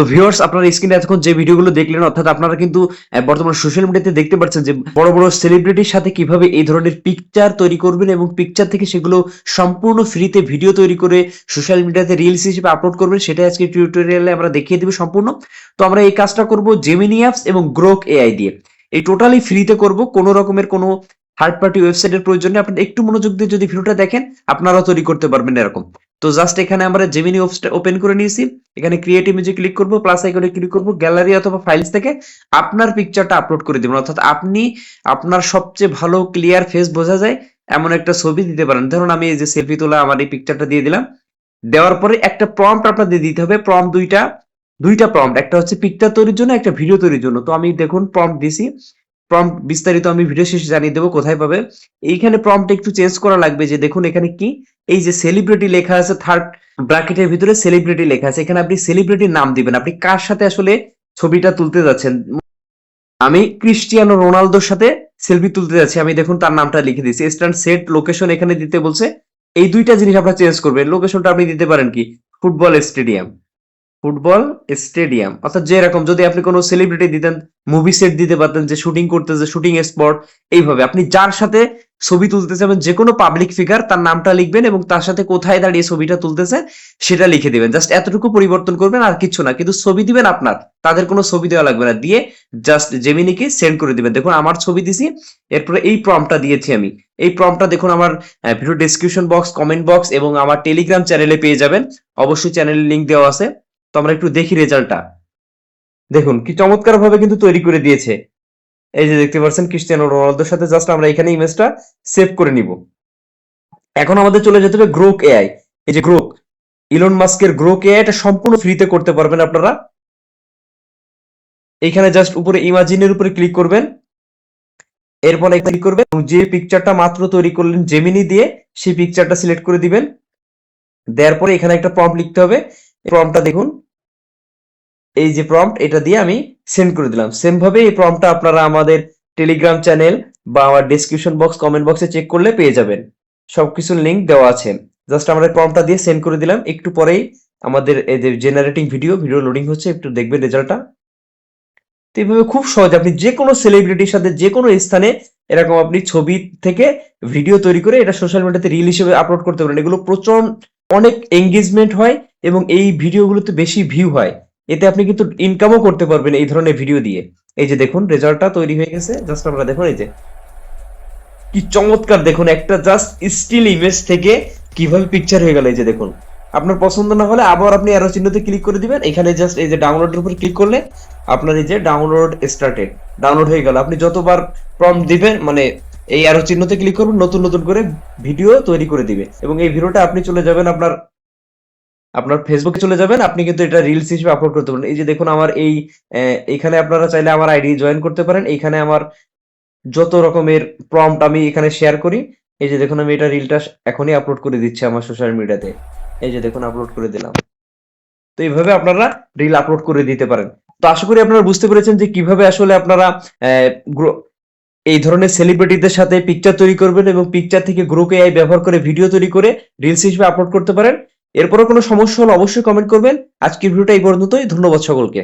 তো ভিউয়ার্স আপনারা স্ক্রিনে এতক্ষণ যে ভিডিওগুলো দেখলেন, অর্থাৎ আপনারা কিন্তু বর্তমানে সোশ্যাল মিডিয়াতে দেখতে পাচ্ছেন যে বড় বড় সেলিব্রিটির সাথে কীভাবে এই ধরনের পিকচার তৈরি করবেন এবং পিকচার থেকে সেগুলো সম্পূর্ণ ফ্রিতে ভিডিও তৈরি করে সোশ্যাল মিডিয়াতে রিলস হিসেবে আপলোড করবেন সেটা আজকে টিউটোরিয়ালে আমরা দেখিয়ে দিব সম্পূর্ণ। তো আমরা এই কাজটা করব জেমিনি অ্যাপস এবং গ্রোক এআই দিয়ে। এই টোটালি ফ্রিতে করব, কোনো রকমের কোনো থার্ড পার্টি ওয়েবসাইটের প্রয়োজন নেই। আপনারা একটু মনোযোগ দিয়ে যদি ভিডিওটা দেখেন, আপনারাও তৈরি করতে পারবেন এরকম। তো জাস্ট এখানে আমরা জেমিনি ওপেন করে নিয়েছি। এখানে ক্রিয়েট ইমেজে ক্লিক করব প্লাস আইকনে ক্লিক করব গ্যালারি অথবা ফাইলস থেকে আপনার পিকচারটা আপলোড করে দিবেন। অর্থাৎ আপনি আপনার সবচেয়ে ভালো ক্লিয়ার ফেস বোঝা যায়, এমন একটা ছবি দিতে পারেন। ধরুন আমি এই যে সেলফি তোলা আমার এই পিকচারটা দিয়ে দিলাম। দেওয়ার পরে একটা প্রম্পট আপনাদের দিতে হবে। প্রম্পট দুইটা দুইটা প্রম্পট একটা হচ্ছে পিকচার তৈরির জন্য, একটা ভিডিও তৈরির জন্য। তো আমি দেখুন প্রম্পট দিছি। প্রম্পট বিস্তারিত আমি ভিডিও শেষে জানিয়ে দেবো কোথায় পাবে। এইখানে প্রম্পট একটু চেঞ্জ করা লাগবে যে দেখুন এখানে কি? এই যে সেলিব্রিটি লেখা আছে থার্ড ব্র্যাকেটের ভিতরে সেলিব্রিটি লেখা আছে। এখানে আপনি সেলিব্রিটির নাম দিবেন। আপনি কার সাথে আসলে ছবিটা তুলতে যাচ্ছেন? আমি ক্রিস্টিয়ানো রোনালদোর সাথে সেলফি তুলতে যাচ্ছি। আমি দেখুন তার নামটা লিখে দিচ্ছি স্ট্যান্ড সেট লোকেশন এখানে দিতে বলছে। এই দুইটা জিনিস আপনারা চেঞ্জ করবেন। লোকেশনটা আপনি দিতে পারেন কি? Football stadium. Football stadium. অর্থাৎ যে এরকম যদি আপনি কোনো সেলিব্রিটি দিতেন মুভি সেট দিতে পারতেন, যে শুটিং করতেছে শুটিং স্পট এইভাবে। আপনি যার সাথে ছবি তুলতে চাবেন যে কোনো পাবলিক ফিগার তার নামটা লিখবেন এবং তার সাথে কোথায় দাঁড়িয়ে ছবিটা তুলতেছে, সেটা লিখে দিবেন। জাস্ট এতটুকু পরিবর্তন করবেন, আর কিছু না। কিন্তু ছবি দিবেন আপনার। তাদের কোনো ছবি দেওয়া লাগবে না। দিয়ে জাস্ট জেমিনিকে সেন্ড করে দিবেন। দেখুন, আমার ছবি দিছি, এরপরে এই প্রমটা দিয়েছি আমি। এই প্রমটা দেখুন আমার video description box comment box এবং আমার টেলিগ্রাম চ্যানেলে পেয়ে যাবেন। অবশ্যই চ্যানেলের লিংক দেওয়া আছে। তো আমরা একটু দেখি রেজাল্টটা। দেখুন, কি চমৎকার ভাবে কিন্তু তৈরি করে দিয়েছে। এই যে দেখতে পাচ্ছেন, ক্রিস্টিয়ানো রোনালদোর সাথে জাস্ট আমরা এখানে ইমেজটা সেভ করে নিব। এখন আমাদের চলে যেতে হবে গ্রোক এআই এই যে গ্রোক ইলন মাস্কের গ্রোক এআই এটা সম্পূর্ণ ফ্রিতে করতে পারবেন আপনারা। এইখানে জাস্ট উপরে ইমাজিনের উপরে ক্লিক করবেন। এরপর ক্লিক করবেন, যে পিকচারটা মাত্র তৈরি করলেন জেমিনি দিয়ে, সেই পিকচারটা সিলেক্ট করে দিবেন। দেওয়ার পরে এখানে একটা প্রম্পট লিখতে হবে। প্রম্পটটা দেখুন এই যে প্রম্পট এটা দিয়ে আমি সেন্ড করে দিলাম। সেম ভাবে এই প্রম্পটটা আপনারা আমাদের টেলিগ্রাম চ্যানেল বা আমার ডেসক্রিপশন বক্স কমেন্ট বক্সে চেক করলে পেয়ে যাবেন। সবকিছুর লিংক দেওয়া আছে। জাস্ট আমরা প্রম্পটটা দিয়ে সেন্ড করে দিলাম। একটু পরেই আমাদের এই যে জেনারেটিং ভিডিও ভিডিও লোডিং হচ্ছে, একটু দেখবেন রেজাল্টটা তো এইভাবে খুব সহজ, আপনি যে কোনো সেলিব্রিটির সাথে যে কোনো স্থানে এরকম আপনি ছবি থেকে ভিডিও তৈরি করে এটা সোশ্যাল মিডিয়াতে রিল হিসেবে আপলোড করতে পারেন। এগুলো প্রচণ্ড অনেক এঙ্গেজমেন্ট হয় এবং এই ভিডিওগুলোতে বেশি ভিউ হয়। এতে আপনি কিন্তু ইনকামও করতে পারবেন এই ধরনের ভিডিও দিয়ে। এই যে দেখুন রেজাল্টটা তৈরি হয়ে গেছে। জাস্ট আমরা দেখুন, এই যে কি চমৎকার দেখুন, একটা জাস্ট স্টিল ইমেজ থেকে কীভাবে পিকচার হয়ে গেল, এই যে দেখুন। আপনার পছন্দ না হলে আবার আপনি অ্যারো চিহ্নতে ক্লিক করে দিবেন। এখানে জাস্ট এই যে ডাউনলোডের উপর ক্লিক করলে আপনার এই যে ডাউনলোড স্টার্টেড ডাউনলোড হয়ে গেল। আপনি যতবার প্রম দিবেন মানে এই অ্যারো চিহ্নতে ক্লিক করবেন, নতুন নতুন করে ভিডিও তৈরি করে দিবে। এবং এই ভিডিওটা আপনি চলে যাবেন আপনার আপনার ফেসবুকে চলে যাবেন, আপনি কিন্তু এটা রিলস হিসেবে আপলোড করতে পারেন এই যে দেখুন আমার এই এখানে আপনারা চাইলে আমার আইডি জয়েন করতে পারেন। এইখানে আমার যত রকমের প্রম্পট আমি এখানে শেয়ার করি, এই যে দেখুন আমি এটা রিলটা এখনই আপলোড করে দিচ্ছি আমার সোশ্যাল মিডিয়াতে এই যে দেখুন আপলোড করে দিলাম। তো এইভাবে আপনারা রিল আপলোড করে দিতে পারেন। তো আশা করি আপনারা বুঝতে পেরেছেন যে কীভাবে আসলে আপনারা এই ধরনের সেলিব্রিটিদের সাথে পিকচার তৈরি করবেন এবং পিকচার থেকে গ্রোক এআই ব্যবহার করে ভিডিও তৈরি করে রিলস হিসেবে আপলোড করতে পারেন। এরপরও কোনো সমস্যা হলে অবশ্যই কমেন্ট করবেন। আজকের ভিডিওটা এই পর্যন্তই। ধন্যবাদ সকলকে।